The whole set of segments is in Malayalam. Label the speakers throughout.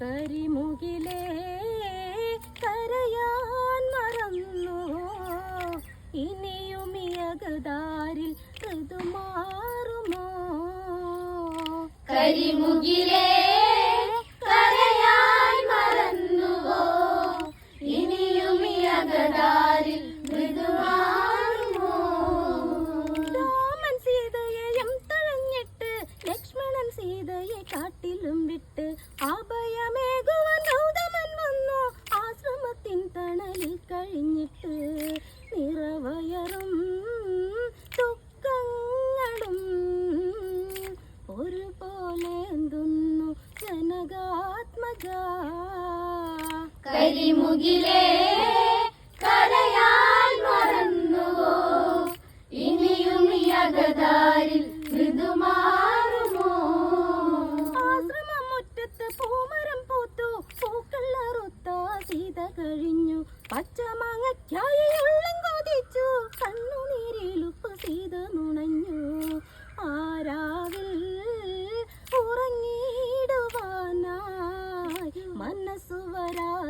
Speaker 1: കരിമുകിലേ കരയാൻ മറന്നു. ഇനിയും ഋതുമാറുമോ
Speaker 2: കരിമുകിലേ
Speaker 1: ജനകാത്മജ
Speaker 2: കരിമുകിലേ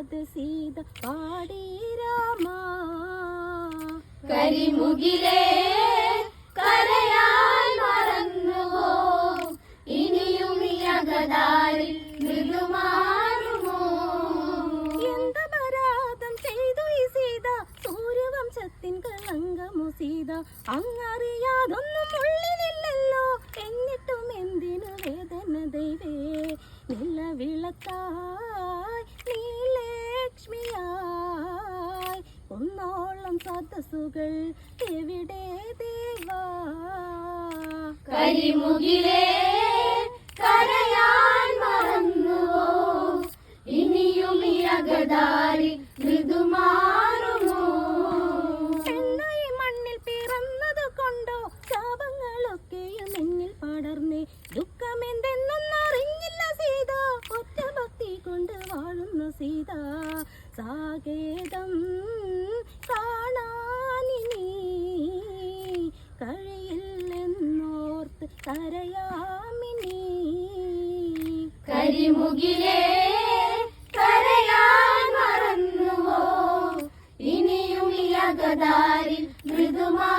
Speaker 1: വരാതെ സീത പാടി രാമ.
Speaker 2: കരിമുകിലേ കരയാൽ മറന്നുവോ? ഇനിയും ഈ അകതാരിൽ മൃദുമാറുമോ?
Speaker 1: എന്തപരാധം ചെയ്തു ഈ സീത? സൂര്യവംശത്തിൻ കളങ്കമു സീത? അങ്ങറിയാതൊന്നും ഉള്ളിലില്ലല്ലോ. എന്നിട്ടും എന്തിനു വേദന ദൈവേ? നിലവിളക്കായി നീലക്ഷ്മിയായി ഒന്നോളം സദസ്സുകൾ എവിടെ ദേവാ?
Speaker 2: കരിമുകിലേ കരയാൻ മറന്നുവോ? ഇനിയും ഈ അകതാരിൽ മൃദുമാറുമോ
Speaker 1: കരയാമിനി.
Speaker 2: കരിമുകിലേ കരയാൻ മറന്നുവോ? ഇനിയും ഈ അകതാരിൽ മൃദുമാ